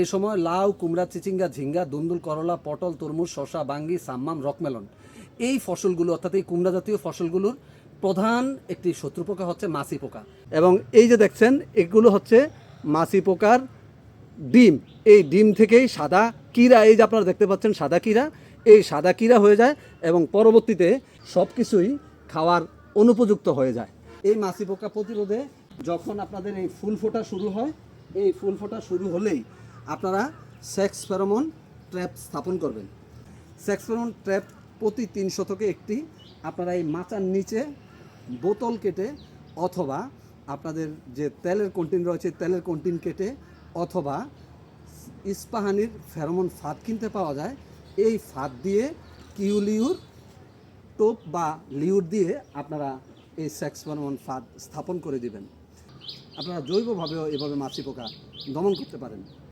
এই সময় লাউ, কুমড়া, চিচিঙ্গা, ঝিঙ্গা, দুন্দুল, করলা, পটল, তরমুজ, শসা, বাঙ্গি, সাম্মাম, রকমেলন। এই ফসলগুলো, অর্থাৎ এই কুমড়া জাতীয় ফসলগুলোর প্রধান একটি শত্রু পোকা হচ্ছে মাছি পোকা। এবং এই যে দেখছেন, এগুলো হচ্ছে মাছি পোকার ডিম। এই ডিম থেকেই সাদা কীরা, এই যে আপনারা দেখতে পাচ্ছেন সাদা কীরা, এই সাদা কীরা হয়ে যায় এবং পরবর্তীতে সব কিছুই খাওয়ার অনুপযুক্ত হয়ে যায়। এই মাছি পোকা প্রতিরোধে যখন আপনাদের এই ফুল ফোটা শুরু হয়, এই ফুল ফোটা শুরু হলেই আপনারা সেক্স ফেরোমন ট্র্যাপ স্থাপন করবেন। সেক্স ফেরোমন ট্র্যাপ প্রতি তিন শতকে একটি, আপনারা এই মাচার নিচে বোতল কেটে অথবা আপনাদের যে তেলের কন্টিন রয়েছে, তেলের কন্টিন কেটে অথবা ইস্পাহানির ফেরোমন ফাঁদ কিনতে পাওয়া যায়। এই ফাঁদ দিয়ে কিউলিউর টোপ বা লিউর দিয়ে আপনারা এই সেক্স ফেরোমন ফাঁদ স্থাপন করে দিবেন। আপনারা জৈবভাবেও এভাবে মাছি পোকা দমন করতে পারেন।